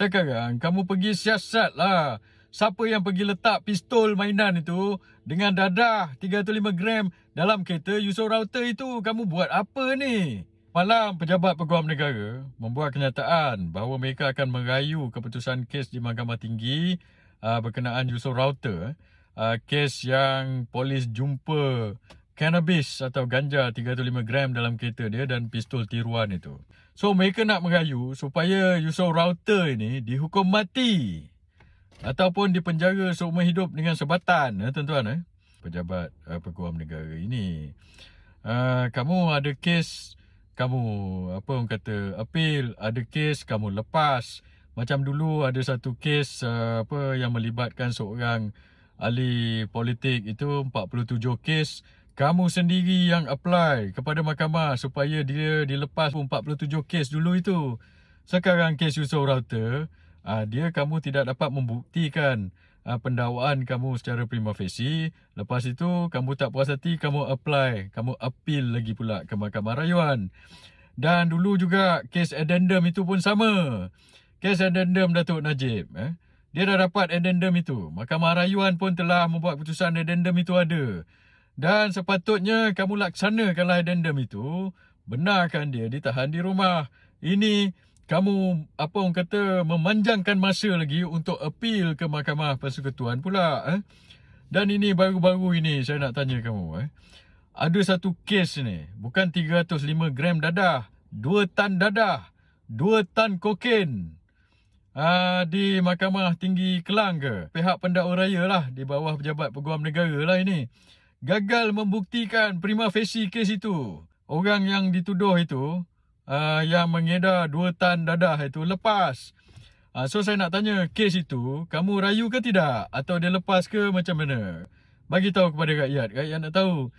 Sekarang kamu pergi siasat lah. Siapa yang pergi letak pistol mainan itu dengan dadah 3 atau 5 gram dalam kereta user router itu, kamu buat apa ni? Malam, pejabat peguam negara membuat kenyataan bahawa mereka akan merayu keputusan kes di Mahkamah Tinggi uh, berkenaan user router. Uh, kes yang polis jumpa cannabis atau ganja 3 atau 5 gram dalam kereta dia dan pistol tiruan itu. So mereka nak merayu supaya user router ini dihukum mati ataupun dipenjara seumur hidup dengan sebatan, eh, tuan-tuan. Eh? Pejabat uh, peguam negara ini. Uh, kamu ada kes kamu apa orang kata appeal ada kes kamu lepas macam dulu ada satu kes uh, apa yang melibatkan seorang ahli politik itu 47 kes kamu sendiri yang apply kepada mahkamah supaya dia dilepas 47 kes dulu itu sekarang kes Yusof Router uh, dia kamu tidak dapat membuktikan uh, pendakwaan kamu secara prima facie. Lepas itu kamu tak puas hati, kamu apply, kamu appeal lagi pula ke Mahkamah Rayuan. Dan dulu juga kes addendum itu pun sama. Kes addendum Datuk Najib. Eh? Dia dah dapat addendum itu. Mahkamah Rayuan pun telah membuat keputusan addendum itu ada. Dan sepatutnya kamu laksanakanlah addendum itu. Benarkan dia ditahan di rumah. Ini kamu apa orang kata memanjangkan masa lagi untuk appeal ke mahkamah persekutuan pula eh? dan ini baru-baru ini saya nak tanya kamu eh? ada satu kes ni bukan 305 gram dadah 2 tan dadah 2 tan kokain uh, di mahkamah tinggi Kelang ke pihak pendakwa raya lah di bawah pejabat peguam negara lah ini gagal membuktikan prima facie kes itu orang yang dituduh itu uh, yang mengedar dua tan dadah itu lepas. Uh, so saya nak tanya kes itu kamu rayu ke tidak atau dia lepas ke macam mana? Bagi tahu kepada rakyat, rakyat nak tahu.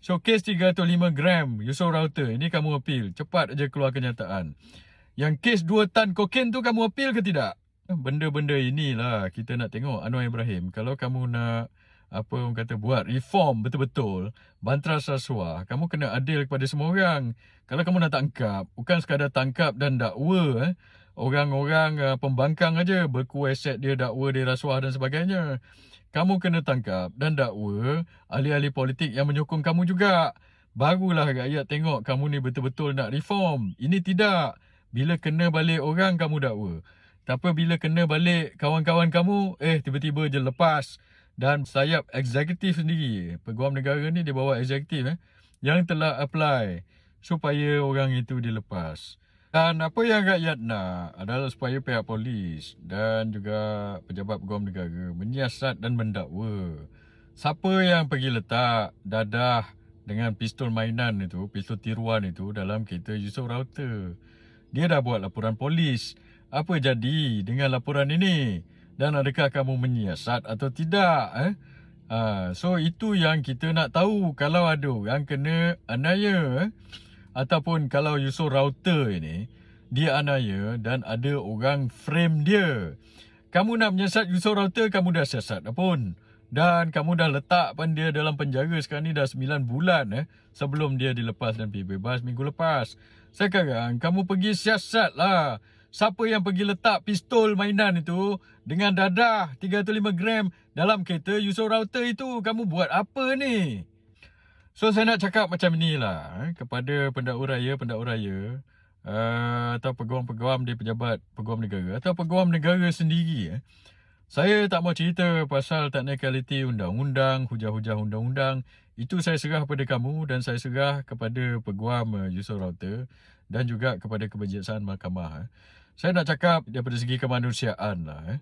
So kes 3 atau 5 gram Yusof Router ini kamu appeal. Cepat aja keluar kenyataan. Yang kes 2 tan kokain tu kamu appeal ke tidak? Benda-benda inilah kita nak tengok Anwar Ibrahim. Kalau kamu nak apa orang kata buat reform betul-betul. Bantras rasuah kamu kena adil kepada semua orang. Kalau kamu nak tangkap bukan sekadar tangkap dan dakwa eh. Orang-orang uh, pembangkang aja berkuaset dia dakwa dia rasuah dan sebagainya. Kamu kena tangkap dan dakwa ahli-ahli politik yang menyokong kamu juga. Barulah rakyat tengok kamu ni betul-betul nak reform. Ini tidak. Bila kena balik orang kamu dakwa. Tapi bila kena balik kawan-kawan kamu eh tiba-tiba je lepas dan sayap eksekutif sendiri peguam negara ni dia bawa eksekutif eh yang telah apply supaya orang itu dilepas. Dan apa yang rakyat nak adalah supaya pihak polis dan juga pejabat peguam negara menyiasat dan mendakwa. Siapa yang pergi letak dadah dengan pistol mainan itu pistol tiruan itu dalam kereta Yusof Router dia dah buat laporan polis. Apa jadi dengan laporan ini dan adakah kamu menyiasat atau tidak eh? Ha, so itu yang kita nak tahu kalau ada orang kena anaya eh? ataupun kalau Yusof router ini dia anaya dan ada orang frame dia. Kamu nak menyiasat Yusof router kamu dah siasat pun. Dan kamu dah letak pun dia dalam penjara sekarang ni dah 9 bulan eh? Sebelum dia dilepas dan pergi bebas minggu lepas. Sekarang kamu pergi siasat lah siapa yang pergi letak pistol mainan itu dengan dadah 3 atau 5 gram dalam kereta user router itu kamu buat apa ni? So saya nak cakap macam inilah eh, kepada pendakwa raya, pendakwa raya uh, atau peguam-peguam di pejabat peguam negara atau peguam negara sendiri eh. Saya tak mau cerita pasal teknikaliti undang-undang, hujah-hujah undang-undang. Itu saya serah kepada kamu dan saya serah kepada peguam uh, user router dan juga kepada kebijaksanaan mahkamah. Saya nak cakap daripada segi kemanusiaan lah eh.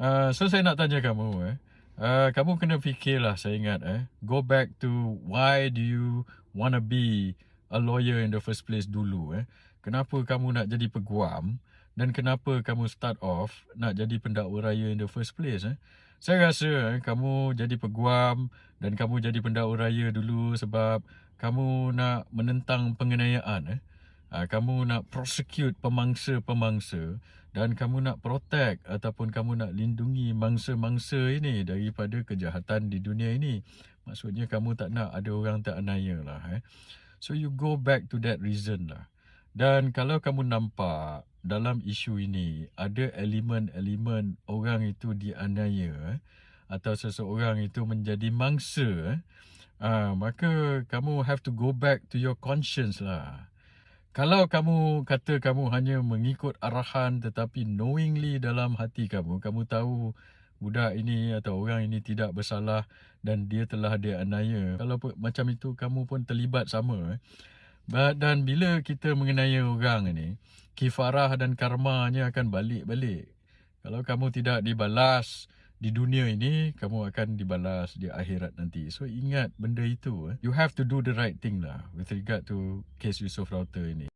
Uh, so saya nak tanya kamu eh. Uh, kamu kena fikirlah saya ingat eh. Go back to why do you want to be a lawyer in the first place dulu eh. Kenapa kamu nak jadi peguam dan kenapa kamu start off nak jadi pendakwa raya in the first place eh. Saya rasa eh, kamu jadi peguam dan kamu jadi pendakwa raya dulu sebab kamu nak menentang penganiayaan eh uh, kamu nak prosecute pemangsa-pemangsa dan kamu nak protect ataupun kamu nak lindungi mangsa-mangsa ini daripada kejahatan di dunia ini. Maksudnya kamu tak nak ada orang tak anaya lah. Eh. So you go back to that reason lah. Dan kalau kamu nampak dalam isu ini ada elemen-elemen orang itu dianiaya eh, atau seseorang itu menjadi mangsa, ah, maka kamu have to go back to your conscience lah. Kalau kamu kata kamu hanya mengikut arahan tetapi knowingly dalam hati kamu, kamu tahu budak ini atau orang ini tidak bersalah dan dia telah dianiaya. Kalau macam itu kamu pun terlibat sama. Eh. Dan bila kita mengenai orang ini, kifarah dan karmanya akan balik-balik. Kalau kamu tidak dibalas di dunia ini, kamu akan dibalas di akhirat nanti. So ingat benda itu. Eh. You have to do the right thing lah with regard to case Yusof Router ini.